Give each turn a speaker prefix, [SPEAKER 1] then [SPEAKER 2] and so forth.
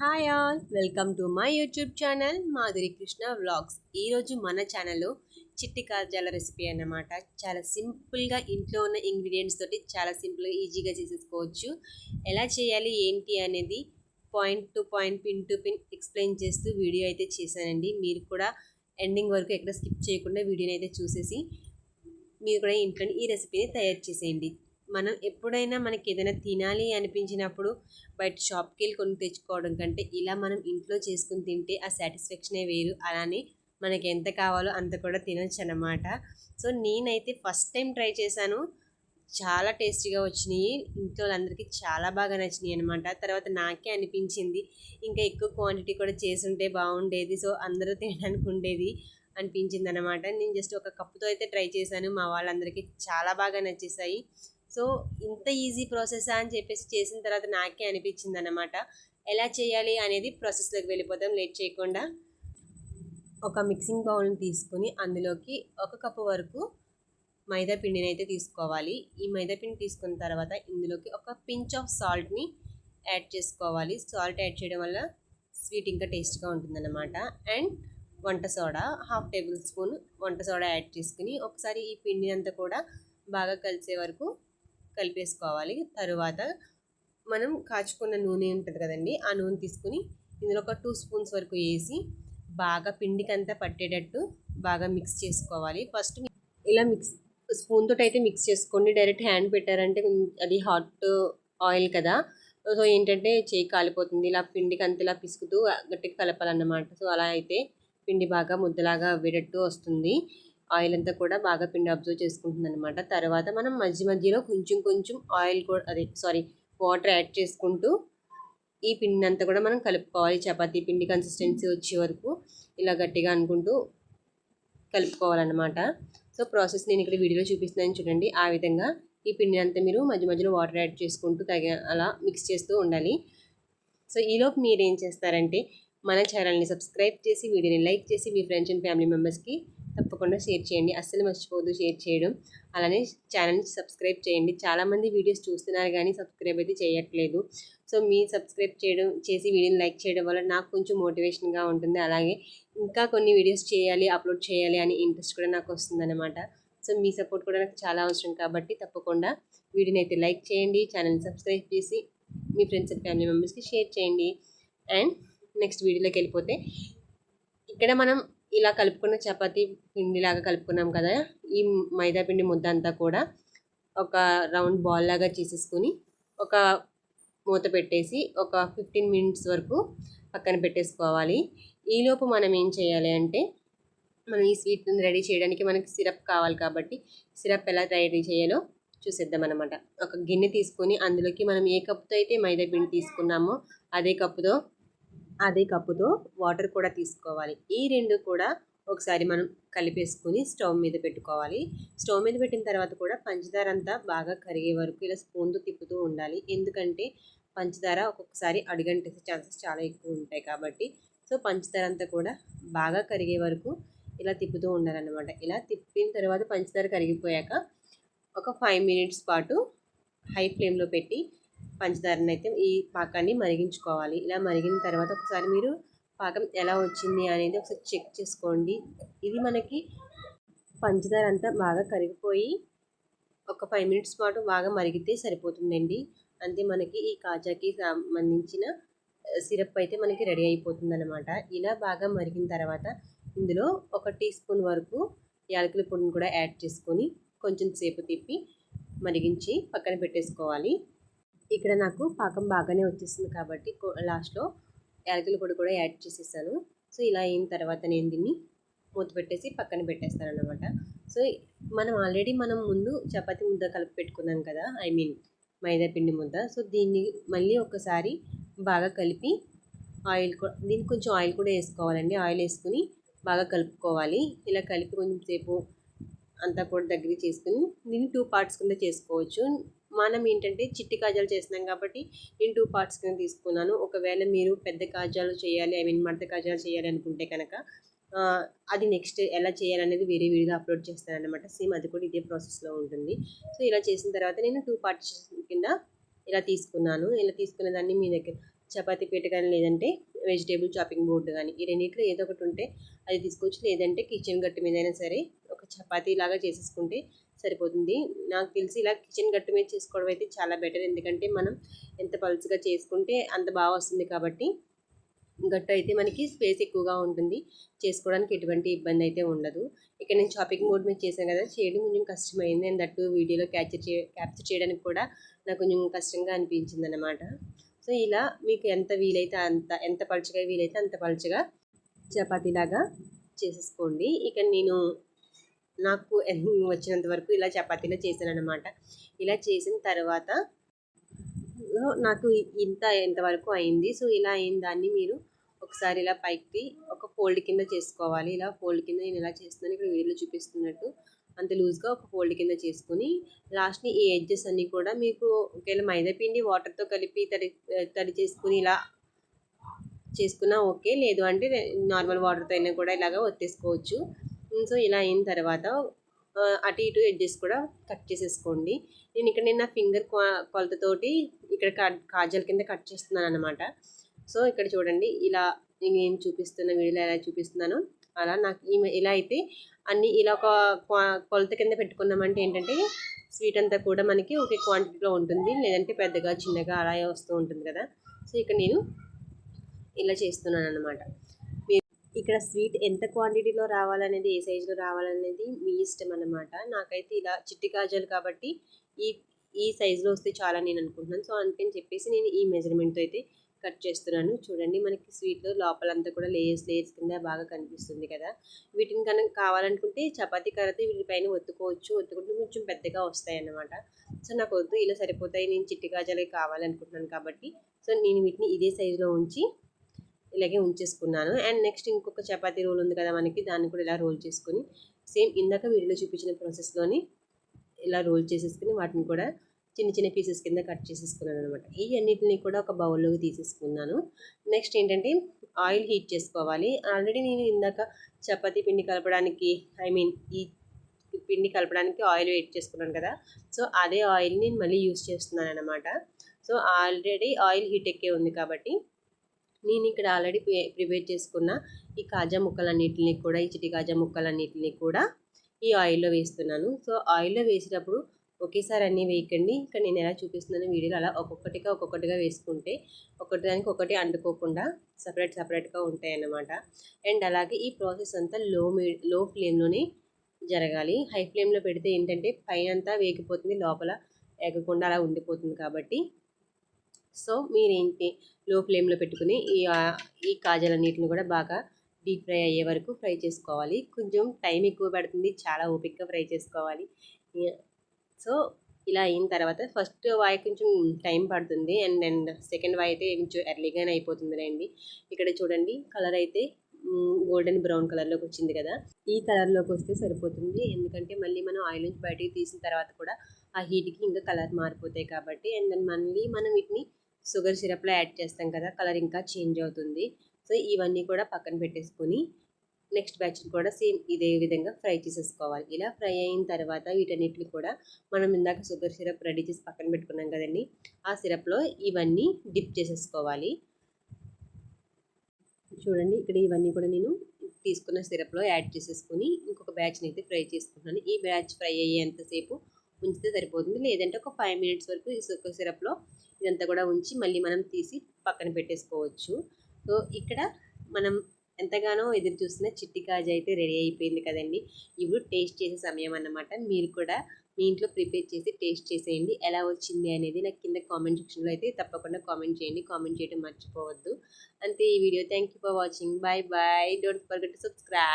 [SPEAKER 1] Hi all welcome to my YouTube channel Madhuri Krishna vlogs ఈరోజు మన ఛానల్లో చిట్టి కాజాల రెసిపీ అన్నమాట. చాలా సింపుల్గా ఇంట్లో ఉన్న ఇంగ్రీడియంట్స్ తోటి చాలా సింపుల్గా ఈజీగా చేసేసుకోవచ్చు. ఎలా చేయాలి ఏంటి అనేది point to point pin to pin explain చేస్తూ వీడియో అయితే చేశానండి. మీరు కూడా ఎండింగ్ వరకు ఎక్కడ స్కిప్ చేయకుండా వీడియోని అయితే చూసేసి మీరు కూడా ఇంట్లో ఈ రెసిపీని తయారు చేసేయండి. మనం ఎప్పుడైనా మనకి ఏదైనా తినాలి అనిపించినప్పుడు బయట షాప్కి వెళ్ళి కొని తెచ్చుకోవడం కంటే ఇలా మనం ఇంట్లో చేసుకుని తింటే ఆ సాటిస్ఫాక్షనే వేరు. అలానే మనకి ఎంత కావాలో అంత కూడా తినొచ్చు అనమాట సో నేనైతే ఫస్ట్ టైం ట్రై చేశాను. చాలా టేస్టీగా వచ్చినాయి. ఇంట్లో అందరికీ చాలా బాగా నచ్చినాయి అనమాట తర్వాత నాకే అనిపించింది. ఇంకా ఎక్కువ క్వాంటిటీ కూడా చేసుంటే బాగుండేది. సో అందరూ తినడానికి ఉండేది అనిపించింది అనమాట నేను జస్ట్ ఒక కప్పుతో అయితే ట్రై చేశాను. మా వాళ్ళందరికీ చాలా బాగా నచ్చేసాయి. సో ఇంత ఈజీ ప్రాసెస్ అని చెప్పేసి చేసిన తర్వాత నాకే అనిపించింది అనమాట ఎలా చేయాలి అనేది ప్రాసెస్లోకి వెళ్ళిపోతాం లేట్ చేయకుండా. ఒక మిక్సింగ్ బౌల్ని తీసుకుని అందులోకి ఒక కప్పు వరకు మైదా పిండిని అయితే తీసుకోవాలి. ఈ మైదా పిండి తీసుకున్న తర్వాత ఇందులోకి ఒక పించ్ ఆఫ్ సాల్ట్ని యాడ్ చేసుకోవాలి. సాల్ట్ యాడ్ చేయడం వల్ల స్వీట్ ఇంకా టేస్ట్గా ఉంటుందన్నమాట. అండ్ వంట సోడా హాఫ్ టేబుల్ స్పూన్ వంట సోడా యాడ్ చేసుకుని ఒకసారి ఈ పిండిని అంతా కూడా బాగా కలిసే వరకు కలిపేసుకోవాలి. తరువాత మనం కాచుకున్న నూనె ఉంటుంది కదండి ఆ నూనె తీసుకుని ఇందులో ఒక టూ స్పూన్స్ వరకు వేసి బాగా పిండికంతా పట్టేటట్టు బాగా మిక్స్ చేసుకోవాలి. ఫస్ట్ ఇలా మిక్స్ స్పూన్ తోటి అయితే మిక్స్ చేసుకోండి. డైరెక్ట్ హ్యాండ్ పెట్టారంటే అది హాట్ ఆయిల్ కదా. సో ఏంటంటే చేయి కాలిపోతుంది. ఇలా పిండికి అంత ఇలా పిసుకుతూ గట్టిగా కలపాలన్నమాట. సో అలా అయితే పిండి బాగా ముద్దలాగా అవ్వేటట్టు వస్తుంది. ఆయిల్ అంతా కూడా బాగా పిండి అబ్జర్వ్ చేసుకుంటుంది అనమాట తర్వాత మనం మధ్య మధ్యలో కొంచెం కొంచెం ఆయిల్ కూడా అదే సారీ వాటర్ యాడ్ చేసుకుంటూ ఈ పిండి అంతా కూడా మనం కలుపుకోవాలి. చపాతీ పిండి కన్సిస్టెన్సీ వచ్చే వరకు ఇలా గట్టిగా అనుకుంటూ కలుపుకోవాలన్నమాట. సో ప్రాసెస్ నేను ఇక్కడ వీడియోలో చూపిస్తున్నాను చూడండి. ఆ విధంగా ఈ పిండి అంతా మీరు మధ్య మధ్యలో వాటర్ యాడ్ చేసుకుంటూ తగ అలా మిక్స్ చేస్తూ ఉండాలి. సో ఈలోపు మీరు ఏం చేస్తారంటే మన ఛానల్ని సబ్స్క్రైబ్ చేసి వీడియోని లైక్ చేసి మీ ఫ్రెండ్స్ అండ్ ఫ్యామిలీ మెంబర్స్కి తప్పకుండా షేర్ చేయండి. అస్సలు మర్చిపోదు షేర్ చేయడం. అలానే ఛానల్ని సబ్స్క్రైబ్ చేయండి. చాలామంది వీడియోస్ చూస్తున్నారు కానీ సబ్స్క్రైబ్ అయితే చేయట్లేదు. సో మీ సబ్స్క్రైబ్ చేయడం చేసి వీడియోని లైక్ చేయడం వల్ల నాకు కొంచెం మోటివేషన్గా ఉంటుంది. అలాగే ఇంకా కొన్ని వీడియోస్ చేయాలి అప్లోడ్ చేయాలి అని ఇంట్రెస్ట్ కూడా నాకు వస్తుందన్నమాట. సో మీ సపోర్ట్ కూడా నాకు చాలా అవసరం కాబట్టి తప్పకుండా వీడియోని అయితే లైక్ చేయండి. ఛానల్ని సబ్స్క్రైబ్ చేసి మీ ఫ్రెండ్స్ అండ్ ఫ్యామిలీ మెంబర్స్కి షేర్ చేయండి. అండ్ నెక్స్ట్ వీడియోలోకి వెళ్ళిపోతే. ఇక్కడ మనం ఇలా కలుపుకున్న చపాతీ పిండిలాగా కలుపుకున్నాం కదా ఈ మైదా పిండి ముద్ద అంతా కూడా ఒక రౌండ్ బాల్ లాగా చేసేసుకుని ఒక మూత పెట్టేసి ఒక ఫిఫ్టీన్ మినిట్స్ వరకు పక్కన పెట్టేసుకోవాలి. ఈలోపు మనం ఏం చేయాలి అంటే మనం ఈ స్వీట్ని రెడీ చేయడానికి మనకి సిరప్ కావాలి కాబట్టి సిరప్ ఎలా తయారీ చేయాలో చూసేద్దాం అనమాట ఒక గిన్నె తీసుకొని అందులోకి మనం ఏ కప్పుతో అయితే మైదా పిండి తీసుకున్నామో అదే కప్పుతో అదే కప్పుతో వాటర్ కూడా తీసుకోవాలి. ఈ రెండు కూడా ఒకసారి మనం కలిపేసుకుని స్టవ్ మీద పెట్టుకోవాలి. స్టవ్ మీద పెట్టిన తర్వాత కూడా పంచదార అంతా బాగా కరిగే వరకు ఇలా స్పూన్తో తిప్పుతూ ఉండాలి. ఎందుకంటే పంచదార ఒక్కొక్కసారి అడుగంటేసే ఛాన్సెస్ చాలా ఎక్కువ ఉంటాయి కాబట్టి. సో పంచదార అంతా కూడా బాగా కరిగే వరకు ఇలా తిప్పుతూ ఉండాలన్నమాట. ఇలా తిప్పిన తర్వాత పంచదార కరిగిపోయాక ఒక ఫైవ్ మినిట్స్ పాటు హై ఫ్లేమ్లో పెట్టి పంచదారని అయితే ఈ పాకాన్ని మరిగించుకోవాలి. ఇలా మరిగిన తర్వాత ఒకసారి మీరు పాకం ఎలా వచ్చింది అనేది ఒకసారి చెక్ చేసుకోండి. ఇది మనకి పంచదార అంతా బాగా కరిగిపోయి ఒక ఫైవ్ మినిట్స్ పాటు బాగా మరిగితే సరిపోతుందండి. అంతే మనకి ఈ కాజాకి సంబంధించిన సిరప్ అయితే మనకి రెడీ అయిపోతుందన్నమాట. ఇలా బాగా మరిగిన తర్వాత ఇందులో ఒక టీ స్పూన్ వరకు యాలకుల పొడిని కూడా యాడ్ చేసుకొని కొంచెం సేపు తిప్పి మరిగించి పక్కన పెట్టేసుకోవాలి. ఇక్కడ నాకు పాకం బాగానే వచ్చేసింది కాబట్టి లాస్ట్లో యాలకుల పొడి కూడా యాడ్ చేసేసాను. సో ఇలా అయిన తర్వాత నేను దీన్ని మూత పెట్టేసి పక్కన పెట్టేస్తాను అనమాట సో మనం ఆల్రెడీ మనం ముందు చపాతి ముద్ద కలిపి పెట్టుకున్నాం కదా ఐ మీన్ మైదా పిండి ముద్ద. సో దీన్ని మళ్ళీ ఒకసారి బాగా కలిపి ఆయిల్ దీనికి కొంచెం ఆయిల్ కూడా వేసుకోవాలండి. ఆయిల్ వేసుకుని బాగా కలుపుకోవాలి. ఇలా కలిపి కొంచెం సేపు అంతా కూడా దగ్గర చేసుకుని దీన్ని టూ పార్ట్స్ కింద చేసుకోవచ్చు. మనం ఏంటంటే చిట్టి కాజాలు చేస్తున్నాం కాబట్టి నేను టూ పార్ట్స్ కింద తీసుకున్నాను. ఒకవేళ మీరు పెద్ద కాజాలు చేయాలి ఐ మీన్ మడత కాజాలు చేయాలి అనుకుంటే కనుక అది నెక్స్ట్ ఎలా చేయాలనేది వేరే వీడియో అప్లోడ్ చేస్తాను అనమాట సేమ్ అది కూడా ఇదే ప్రాసెస్లో ఉంటుంది. సో ఇలా చేసిన తర్వాత నేను టూ పార్ట్స్ కింద ఇలా తీసుకున్నాను. ఇలా తీసుకున్న దాన్ని మీ దగ్గర చపాతీ పీట కానీ లేదంటే వెజిటేబుల్ చాపింగ్ బోర్డు కానీ ఈ రెండింటిలో ఏదో ఒకటి ఉంటే అది తీసుకోవచ్చు. లేదంటే కిచెన్ గట్టు మీద అయినా సరే ఒక చపాతీ లాగా చేసేసుకుంటే సరిపోతుంది. నాకు తెలిసి ఇలా కిచెన్ గట్టు మీద చేసుకోవడం అయితే చాలా బెటర్. ఎందుకంటే మనం ఎంత పలుచగా చేసుకుంటే అంత బాగా వస్తుంది కాబట్టి గట్టు అయితే మనకి స్పేస్ ఎక్కువగా ఉంటుంది. చేసుకోవడానికి ఎటువంటి ఇబ్బంది అయితే ఉండదు. ఇక్కడ నేను షాపింగ్ మోడ్ మీద చేశాను కదా చేయడం కొంచెం కష్టమైంది. అండ్ దట్టు వీడియోలో క్యాప్చర్ చే క్యాప్చర్ చేయడానికి కూడా నాకు కొంచెం కష్టంగా అనిపించింది అనమాట సో ఇలా మీకు ఎంత వీలైతే అంత ఎంత పలుచగా వీలైతే అంత పలుచగా చపాతీలాగా చేసేసుకోండి. ఇక నేను నాకు వచ్చినంత వరకు ఇలా చపాతీలో చేశాను అనమాట ఇలా చేసిన తర్వాత నాకు ఇంత ఎంతవరకు అయింది. సో ఇలా అయిన దాన్ని మీరు ఒకసారి ఇలా పైకి ఒక ఫోల్డ్ కింద చేసుకోవాలి. ఇలా ఫోల్డ్ కింద నేను ఇలా చేస్తున్నాను. ఇక్కడ వీడియోలో చూపిస్తున్నట్టు అంత లూజ్గా ఒక ఫోల్డ్ కింద చేసుకుని లాస్ట్ని ఈ ఎడ్జెస్ అన్నీ కూడా మీకు ఒకవేళ మైదాపిండి వాటర్తో కలిపి తడి తడి చేసుకుని ఇలా చేసుకున్నా ఓకే. లేదు అంటే నార్మల్ వాటర్తో అయినా కూడా ఇలాగ ఒత్తేసుకోవచ్చు. సో ఇలా అయిన తర్వాత అటు ఇటు ఎడ్జెస్ కూడా కట్ చేసేసుకోండి. నేను ఇక్కడ నేను నా ఫింగర్ కొలతతోటి ఇక్కడ కాజల్ కింద కట్ చేస్తున్నాను అనమాట సో ఇక్కడ చూడండి ఇలా నేను చూపిస్తున్న వీడియోలో ఎలా చూపిస్తున్నాను అలా నాకు ఈ ఇలా అయితే అన్నీ ఇలా ఒక కొలత కింద పెట్టుకున్నామంటే ఏంటంటే స్వీట్ అంతా కూడా మనకి ఒకే క్వాంటిటీలో ఉంటుంది. లేదంటే పెద్దగా చిన్నగా అలా వస్తూ ఉంటుంది కదా. సో ఇక్కడ నేను ఇలా చేస్తున్నాను అనమాట ఇక్కడ స్వీట్ ఎంత క్వాంటిటీలో రావాలనేది ఏ సైజులో రావాలనేది మీ ఇష్టం అనమాట నాకైతే ఇలా చిట్టి కాజాలు కాబట్టి ఈ ఈ సైజులో వస్తే చాలా నేను అనుకుంటున్నాను. సో అందుకని చెప్పేసి నేను ఈ మెజర్మెంట్తో అయితే కట్ చేస్తున్నాను. చూడండి మనకి స్వీట్లో లోపలంతా కూడా లేయర్స్ లేయర్స్ కింద బాగా కనిపిస్తుంది కదా. వీటిని కనుక కావాలనుకుంటే చపాతీ కర్రతో వీటిపైన ఒత్తుకోవచ్చు. ఒత్తుకుంటే కొంచెం పెద్దగా వస్తాయి అన్నమాట. సో నాకు వద్దు. ఇలా సరిపోతాయి. నేను చిట్టి గాజాలే కావాలనుకుంటున్నాను కాబట్టి. సో నేను వీటిని ఇదే సైజులో ఉంచి ఇలాగే ఉంచేసుకున్నాను. అండ్ నెక్స్ట్ ఇంకొక చపాతీ రోల్ ఉంది కదా మనకి దాన్ని కూడా ఇలా రోల్ చేసుకుని సేమ్ ఇందాక వీడియోలో చూపించిన ప్రాసెస్లోని ఇలా రోల్ చేసేసుకుని వాటిని కూడా చిన్న చిన్న పీసెస్ కింద కట్ చేసేసుకున్నాను అనమాట ఈ అన్నిటిని కూడా ఒక బౌల్లోకి తీసేసుకున్నాను. నెక్స్ట్ ఏంటంటే ఆయిల్ హీట్ చేసుకోవాలి. ఆల్రెడీ నేను ఇందాక చపాతీ పిండి కలపడానికి ఐ మీన్ ఈ పిండి కలపడానికి ఆయిల్ వెయిట్ చేసుకున్నాను కదా. సో అదే ఆయిల్ని నేను మళ్ళీ యూస్ చేస్తున్నాను అనమాట సో ఆల్రెడీ ఆయిల్ హీట్ ఎక్కే ఉంది కాబట్టి నేను ఇక్కడ ఆల్రెడీ ప్రిపేర్ చేసుకున్న ఈ కాజా ముక్కలన్నిటిని కూడా ఈ చిటి కాజా ముక్కలన్నిటిని కూడా ఈ ఆయిల్లో వేస్తున్నాను. సో ఆయిల్లో వేసేటప్పుడు ఒకేసారి అన్నీ వేయకండి. ఇక్కడ నేను ఎలా చూపిస్తున్నాను వీడియోలో అలా ఒక్కొక్కటిగా ఒక్కొక్కటిగా వేసుకుంటే ఒకటి దానికి ఒకటి అంటుకోకుండా సపరేట్ సపరేట్గా ఉంటాయి అన్నమాట అండ్ అలాగే ఈ ప్రాసెస్ అంతా లో మీ లో ఫ్లేమ్లోనే జరగాలి. హై ఫ్లేమ్లో పెడితే ఏంటంటే పైన అంతా వేగిపోతుంది లోపల ఎగకుండా అలా ఉండిపోతుంది కాబట్టి సో మీరేంటి లో ఫ్లేమ్లో పెట్టుకుని ఈ ఈ కాజలన్నిటిని కూడా బాగా డీప్ ఫ్రై అయ్యే వరకు ఫ్రై చేసుకోవాలి. కొంచెం టైం ఎక్కువ పడుతుంది. చాలా ఓపిక్గా ఫ్రై చేసుకోవాలి. సో ఇలా అయిన తర్వాత ఫస్ట్ వాయి కొంచెం టైం పడుతుంది. అండ్ అండ్ సెకండ్ వాయి అయితే కొంచెం ఎర్లీగానే అయిపోతుంది అండి ఇక్కడ చూడండి కలర్ అయితే గోల్డెన్ బ్రౌన్ కలర్లోకి వచ్చింది కదా. ఈ కలర్లోకి వస్తే సరిపోతుంది. ఎందుకంటే మళ్ళీ మనం ఆయిల్ నుంచి బయటికి తీసిన తర్వాత కూడా ఆ హీట్కి ఇంకా కలర్ మారిపోతాయి కాబట్టి అండ్ దాన్ని మళ్ళీ మనం వీటిని షుగర్ సిరప్లో యాడ్ చేస్తాం కదా కలర్ ఇంకా చేంజ్ అవుతుంది. సో ఇవన్నీ కూడా పక్కన పెట్టేసుకొని నెక్స్ట్ బ్యాచ్ కూడా సేమ్ ఇదే విధంగా ఫ్రై చేసేసుకోవాలి. ఇలా ఫ్రై అయిన తర్వాత వీటన్నిటిని కూడా మనం ఇందాక షుగర్ సిరప్ రెడీ చేసి పక్కన పెట్టుకున్నాం కదండి ఆ సిరప్లో ఇవన్నీ డిప్ చేసేసుకోవాలి. చూడండి ఇక్కడ ఇవన్నీ కూడా నేను తీసుకున్న సిరప్లో యాడ్ చేసేసుకొని ఇంకొక బ్యాచ్ని అయితే ఫ్రై చేసుకుంటున్నాను. ఈ బ్యాచ్ ఫ్రై అయ్యేంతసేపు ఉంచితే సరిపోతుంది. లేదంటే ఒక ఫైవ్ మినిట్స్ వరకు ఈ సిరప్లో ఇదంతా కూడా ఉంచి మళ్ళీ మనం తీసి పక్కన పెట్టేసుకోవచ్చు. సో ఇక్కడ మనం ఎంతగానో ఎదురు చూస్తున్న చిట్టి కాజు అయితే రెడీ అయిపోయింది కదండి. ఇప్పుడు టేస్ట్ చేసే సమయం అన్నమాట. మీరు కూడా మీ ఇంట్లో ప్రిపేర్ చేసి టేస్ట్ చేసేయండి. ఎలా వచ్చింది అనేది నాకు కింద కామెంట్ సెక్షన్లో అయితే తప్పకుండా కామెంట్ చేయండి. కామెంట్ చేయడం మర్చిపోవద్దు. అంతే ఈ video. Thank you for watching bye bye don't forget to subscribe